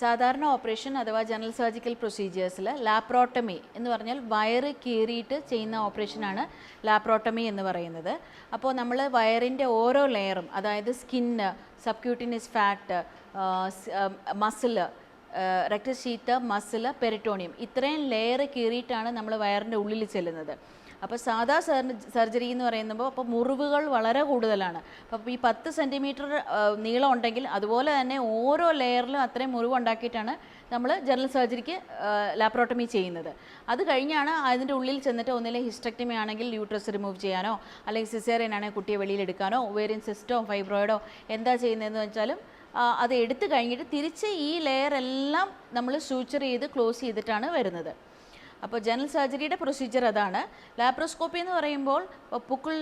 സാധാരണ ഓപ്പറേഷൻ അഥവാ general surgical പ്രൊസീജിയേഴ്സിൽ laparotomy എന്ന് പറഞ്ഞാൽ വയറ് കീറിയിട്ട് ചെയ്യുന്ന ഓപ്പറേഷനാണ് ലാപ്രോട്ടമി എന്ന് പറയുന്നത്. അപ്പോൾ നമ്മൾ വയറിന്റെ ഓരോ ലെയറും അതായത് സ്കിന്ന് സബ്ക്യൂട്ടിനിസ് ഫാറ്റ് മസിൽ രക്തശീത്ത മസിൽ പെരിട്ടോണിയം ഇത്രയും ലെയർ കീറിയിട്ടാണ് നമ്മൾ വയറിന്റെ ഉള്ളിൽ ചെല്ലുന്നത്. അപ്പോൾ സാധാ സർജറി എന്ന് പറയുമ്പോൾ അപ്പോൾ മുറിവുകൾ വളരെ കൂടുതലാണ്. അപ്പോൾ ഈ പത്ത് സെന്റിമീറ്റർ നീളം ഉണ്ടെങ്കിൽ അതുപോലെ തന്നെ ഓരോ ലെയറിലും അത്രയും മുറിവ് ഉണ്ടാക്കിയിട്ടാണ് നമ്മൾ ജനറൽ സർജറിക്ക് ലാപ്രോട്ടമി ചെയ്യുന്നത്. അത് കഴിഞ്ഞാണ് അതിന്റെ ഉള്ളിൽ ചെന്നിട്ട് ഒന്നിലെ ഹിസ്റ്റക്ടമി ആണെങ്കിൽ യൂട്രസ് റിമൂവ് ചെയ്യാനോ അല്ലെങ്കിൽ സിസേറിയൻ ആണെങ്കിൽ കുട്ടിയെ വെളിയിലെടുക്കാനോ ഒവേറിയൻ സിസ്റ്റോ ഫൈബ്രോയിഡോ എന്താ ചെയ്യുന്നതെന്ന് വെച്ചാലും അത് എടുത്തു കഴിഞ്ഞിട്ട് തിരിച്ച് ഈ ലെയർ എല്ലാം നമ്മൾ സൂച്ചർ ചെയ്ത് ക്ലോസ് ചെയ്തിട്ടാണ് വരുന്നത്. അപ്പോൾ ജനറൽ സർജറിയുടെ പ്രൊസീജിയർ അതാണ്. ലാപ്രോസ്കോപ്പി എന്ന് പറയുമ്പോൾ പുക്കിൾ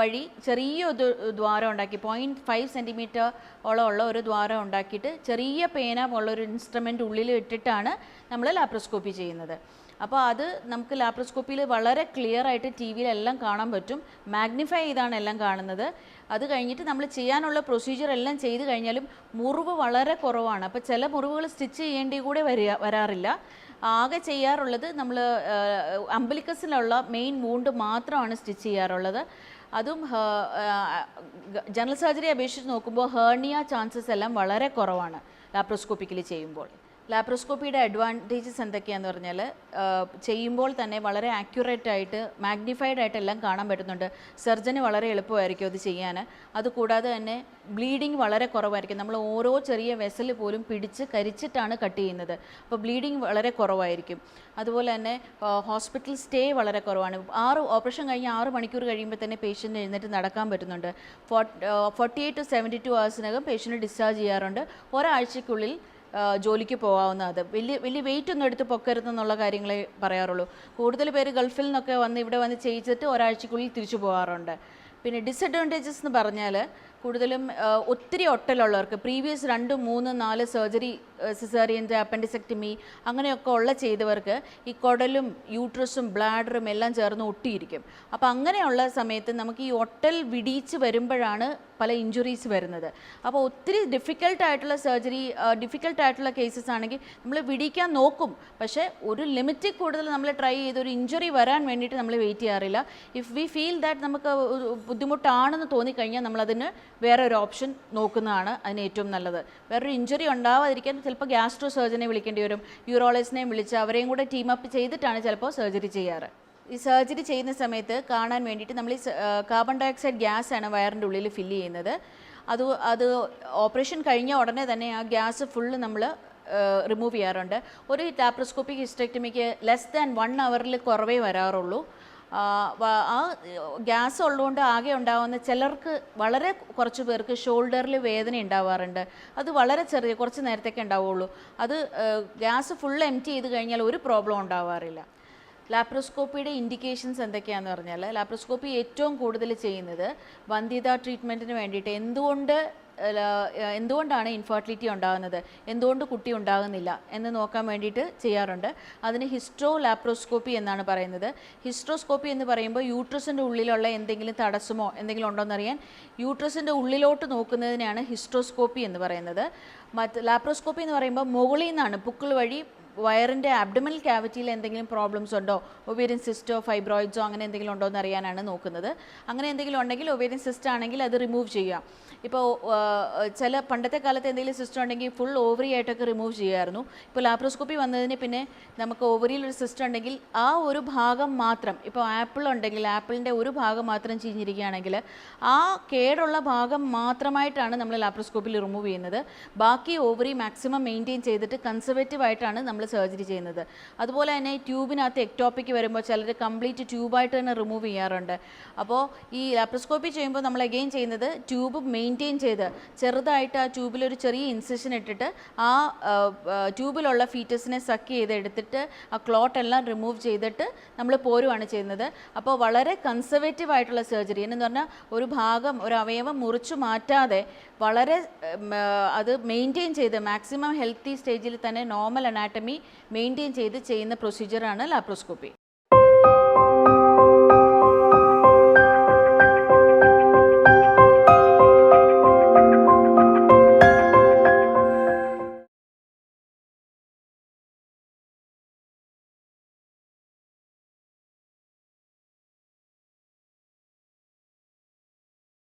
വഴി ചെറിയൊരു ദ്വാരം ഉണ്ടാക്കി പോയിന്റ് ഫൈവ് സെന്റിമീറ്റർ ഉള്ള ഒരു ദ്വാരം ഉണ്ടാക്കിയിട്ട് ചെറിയ പേന ഉള്ള ഒരു ഇൻസ്ട്രുമെന്റ് ഉള്ളിൽ ഇട്ടിട്ടാണ് നമ്മൾ ലാപ്രോസ്കോപ്പി ചെയ്യുന്നത്. അപ്പോൾ അത് നമുക്ക് ലാപ്രോസ്കോപ്പിയിൽ വളരെ ക്ലിയർ ആയിട്ട് ടി വിയിലെല്ലാം കാണാൻ പറ്റും. മാഗ്നിഫൈ ചെയ്താണ് എല്ലാം കാണുന്നത്. അത് കഴിഞ്ഞിട്ട് നമ്മൾ ചെയ്യാനുള്ള പ്രൊസീജിയർ എല്ലാം ചെയ്ത് കഴിഞ്ഞാലും മുറിവ് വളരെ കുറവാണ്. അപ്പോൾ ചില മുറിവുകൾ സ്റ്റിച്ച് ചെയ്യേണ്ടി കൂടെ വരിക വരാറില്ല. ആകെ ചെയ്യാറുള്ളത് നമ്മൾ അമ്പലിക്കസിലുള്ള മെയിൻ വൂണ്ട് മാത്രമാണ് സ്റ്റിച്ച് ചെയ്യാറുള്ളത്. അതും ജനറൽ സർജറി അപേക്ഷിച്ച് നോക്കുമ്പോൾ ഹേർണിയ ചാൻസസ് എല്ലാം വളരെ കുറവാണ് ലാപ്രോസ്കോപ്പിക്കലി ചെയ്യുമ്പോൾ. ലാപ്രോസ്കോപ്പിയുടെ അഡ്വാന്റേജസ് എന്തൊക്കെയാണെന്ന് പറഞ്ഞാൽ ചെയ്യുമ്പോൾ തന്നെ വളരെ ആക്യുറേറ്റ് ആയിട്ട് മാഗ്നിഫൈഡ് ആയിട്ട് എല്ലാം കാണാൻ പറ്റുന്നുണ്ട്. സർജന് വളരെ എളുപ്പമായിരിക്കും അത് ചെയ്യാൻ അതുകൂടാതെ തന്നെ ബ്ലീഡിങ് വളരെ കുറവായിരിക്കും. നമ്മൾ ഓരോ ചെറിയ വെസൽ പോലും പിടിച്ച് കരിച്ചിട്ടാണ് കട്ട് ചെയ്യുന്നത്. അപ്പോൾ ബ്ലീഡിങ് വളരെ കുറവായിരിക്കും. അതുപോലെ തന്നെ ഹോസ്പിറ്റൽ സ്റ്റേ വളരെ കുറവാണ്. ആറ് ഓപ്പറേഷൻ കഴിഞ്ഞ് ആറ് മണിക്കൂർ കഴിയുമ്പോൾ തന്നെ പേഷ്യന്റ് എഴുന്നേറ്റ് നടക്കാൻ പറ്റുന്നുണ്ട്. Forty eight to seventy two ഹവേഴ്സിനകം patient discharge ചെയ്യാറുണ്ട്. ഒരാഴ്ചയ്ക്കുള്ളിൽ ജോലിക്ക് പോകാവുന്നത് വലിയ വലിയ വെയിറ്റ് ഒന്നും എടുത്ത് പൊക്കരുത് എന്നുള്ള കാര്യങ്ങളെ പറയാറുള്ളൂ. കൂടുതൽ പേര് ഗൾഫിൽ നിന്നൊക്കെ വന്ന് ഇവിടെ വന്ന് ചെയ്യിച്ചിട്ട് ഒരാഴ്ചക്കുള്ളിൽ തിരിച്ചു പോകാറുണ്ട് പിന്നെ ഡിസഡ്വാന്റേജസ് എന്ന് പറഞ്ഞാൽ കൂടുതലും ഒത്തിരി ഒട്ടലുള്ളവർക്ക് പ്രീവിയസ് രണ്ട് മൂന്ന് നാല് സർജറി സിസേറിയന്റെ അപ്പൻഡിസെക്ടമി അങ്ങനെയൊക്കെ ഉള്ള ചെയ്തവർക്ക് ഈ കുടലും യൂട്രസും ബ്ലാഡറും എല്ലാം ചേർന്ന് ഒട്ടിയിരിക്കും. അപ്പോൾ അങ്ങനെയുള്ള സമയത്ത് നമുക്ക് ഈ ഒട്ടൽ വിടിയിച്ച് വരുമ്പോഴാണ് പല ഇഞ്ചുറീസ് വരുന്നത്. അപ്പോൾ ഒത്തിരി ഡിഫിക്കൽട്ടായിട്ടുള്ള സർജറി ഡിഫിക്കൽട്ടായിട്ടുള്ള കേസസ് ആണെങ്കിൽ നമ്മൾ വിടിക്കാൻ നോക്കും. പക്ഷേ ഒരു ലിമിറ്റിൽ കൂടുതൽ നമ്മൾ ട്രൈ ചെയ്ത് ഒരു ഇഞ്ചുറി വരാൻ വേണ്ടിയിട്ട് നമ്മൾ വെയിറ്റ് ചെയ്യാറില്ല. ഇഫ് വി ഫീൽ ദാറ്റ് നമുക്ക് ബുദ്ധിമുട്ടാണെന്ന് തോന്നിക്കഴിഞ്ഞാൽ നമ്മളതിന് വേറെ ഒരു ഓപ്ഷൻ നോക്കുന്നതാണ് അതിന് ഏറ്റവും നല്ലത്. വേറൊരു ഇഞ്ചുറി ഉണ്ടാവാതിരിക്കാൻ ചിലപ്പോൾ ഗ്യാസ്ട്രോ സർജനെ വിളിക്കേണ്ടി വരും. യൂറോളജിസ്റ്റിനെയും വിളിച്ച് അവരെയും കൂടെ ടീം അപ്പ് ചെയ്തിട്ടാണ് ചിലപ്പോൾ സർജറി ചെയ്യാറ്. ഈ സർജറി ചെയ്യുന്ന സമയത്ത് കാണാൻ വേണ്ടിയിട്ട് നമ്മൾ ഈ കാർബൺ ഡയോക്സൈഡ് ഓക്സൈഡ് ഗ്യാസ് ആണ് വയറിന്റെ ഉള്ളിൽ ഫില്ല് ചെയ്യുന്നത്. അത് അത് ഓപ്പറേഷൻ കഴിഞ്ഞ ഉടനെ തന്നെ ആ ഗ്യാസ് ഫുള്ള് നമ്മൾ റിമൂവ് ചെയ്യാറുണ്ട്. ഒരു ലാപ്രോസ്കോപ്പിക് ഹിസ്റ്റക്ടമിക്ക് ലെസ് ദാൻ വൺ അവറിൽ കുറവേ വരാറുള്ളൂ. ആ, ഗ്യാസ് ഉള്ളതുകൊണ്ട് ആകെ ഉണ്ടാകുന്ന ചിലർക്ക് വളരെ കുറച്ച് പേർക്ക് ഷോൾഡറിൽ വേദന ഉണ്ടാവാറുണ്ട്. അത് വളരെ ചെറിയ കുറച്ച് നേരത്തേക്ക് ഉണ്ടാവുള്ളൂ. അത് ഗ്യാസ് ഫുൾ എം ചെയ്ത് കഴിഞ്ഞാൽ ഒരു പ്രോബ്ലം ഉണ്ടാവാറില്ല. ലാപ്രോസ്കോപ്പിയുടെ ഇൻഡിക്കേഷൻസ് എന്തൊക്കെയാണെന്ന് പറഞ്ഞാൽ ലാപ്രോസ്കോപ്പി ഏറ്റവും കൂടുതൽ ചെയ്യുന്നത് വന്ധ്യത ട്രീറ്റ്മെന്റിന് വേണ്ടിയിട്ട്. എന്തുകൊണ്ട് എന്തുകൊണ്ടാണ് ഇൻഫെർട്ടിലിറ്റി ഉണ്ടാകുന്നത്? എന്തുകൊണ്ട് കുട്ടി ഉണ്ടാകുന്നില്ല? എന്ന് നോക്കാൻ വേണ്ടിയിട്ട് ചെയ്യാറുണ്ട്. അതിന് ഹിസ്ട്രോ ലാപ്രോസ്കോപ്പി എന്നാണ് പറയുന്നത്. ഹിസ്ട്രോസ്കോപ്പി എന്ന് പറയുമ്പോൾ യൂട്രസിന്റെ ഉള്ളിലുള്ള എന്തെങ്കിലും തടസ്സമോ എന്തെങ്കിലും ഉണ്ടോ എന്നറിയാൻ യൂട്രസിന്റെ ഉള്ളിലോട്ട് നോക്കുന്നതിനാണ് ഹിസ്ട്രോസ്കോപ്പി എന്ന് പറയുന്നത്. മറ്റ് ലാപ്രോസ്കോപ്പി എന്ന് പറയുമ്പോൾ മുകളിൽ നിന്നാണ് പുക്കിൾ വഴി വയറിന്റെ അബ്ഡമൽ ക്യാവിറ്റിയിൽ എന്തെങ്കിലും പ്രോബ്ലംസ് ഉണ്ടോ? ഒവേരിയൻ സിസ്റ്റോ ഫൈബ്രോയിഡ്സോ അങ്ങനെ എന്തെങ്കിലും ഉണ്ടോ എന്ന് അറിയാനാണ് നോക്കുന്നത്. അങ്ങനെ എന്തെങ്കിലും ഉണ്ടെങ്കിൽ ഒവേരിയൻ സിസ്റ്റ് ആണെങ്കിൽ അത് റിമൂവ് ചെയ്യാം ഇപ്പോൾ ചില പണ്ടത്തെ കാലത്ത് എന്തെങ്കിലും സിസ്റ്റം ഉണ്ടെങ്കിൽ ഫുൾ ഓവറി ആയിട്ടൊക്കെ റിമൂവ് ചെയ്യുമായിരുന്നു. ഇപ്പോൾ ലാപ്രോസ്കോപ്പി വന്നതിന് പിന്നെ നമുക്ക് ഓവറിയിൽ ഒരു സിസ്റ്റം ഉണ്ടെങ്കിൽ ആ ഒരു ഭാഗം മാത്രം ഇപ്പോൾ ആപ്പിൾ ഉണ്ടെങ്കിൽ ആപ്പിളിന്റെ ഒരു ഭാഗം മാത്രം ചീഞ്ഞിരിക്കുകയാണെങ്കിൽ ആ കേടുള്ള ഭാഗം മാത്രമായിട്ടാണ് നമ്മൾ ലാപ്രോസ്കോപ്പിൽ റിമൂവ് ചെയ്യുന്നത്. ബാക്കി ഓവറി മാക്സിമം മെയിന്റെയിൻ ചെയ്തിട്ട് കൺസർവേറ്റീവ് ആയിട്ടാണ് നമ്മൾ സർജറി ചെയ്യുന്നത്. അതുപോലെ തന്നെ ഈ ട്യൂബിനകത്ത് എക്ടോപ്പിക്ക് വരുമ്പോൾ ചിലർ കംപ്ലീറ്റ് ട്യൂബായിട്ട് തന്നെ റിമൂവ് ചെയ്യാറുണ്ട്. അപ്പോൾ ഈ ലാപ്രോസ്കോപ്പി ചെയ്യുമ്പോൾ നമ്മൾ അഗെയിൻ ചെയ്യുന്നത് ട്യൂബ് മെയിന്റെയിൻ ചെയ്ത് ചെറുതായിട്ട് ആ ട്യൂബിൽ ഒരു ചെറിയ ഇൻസെഷൻ ഇട്ടിട്ട് ആ ട്യൂബിലുള്ള ഫീറ്റസിനെ സക്ക് ചെയ്ത് എടുത്തിട്ട് ആ ക്ലോട്ട് എല്ലാം റിമൂവ് ചെയ്തിട്ട് നമ്മൾ പോരുവാണ് ചെയ്യുന്നത്. അപ്പോൾ വളരെ കൺസർവേറ്റീവ് ആയിട്ടുള്ള സർജറി. എന്ന് പറഞ്ഞാൽ ഒരു ഭാഗം ഒരു അവയവം മുറിച്ചു മാറ്റാതെ വളരെ അത് മെയിന്റെയിൻ ചെയ്ത് മാക്സിമം ഹെൽത്തി സ്റ്റേജിൽ തന്നെ നോർമൽ അനാട്ടമി മെയിന്റെയിൻ ചെയ്ത് ചെയ്യുന്ന പ്രൊസീജിയറാണ് ലാപ്രോസ്കോപ്പി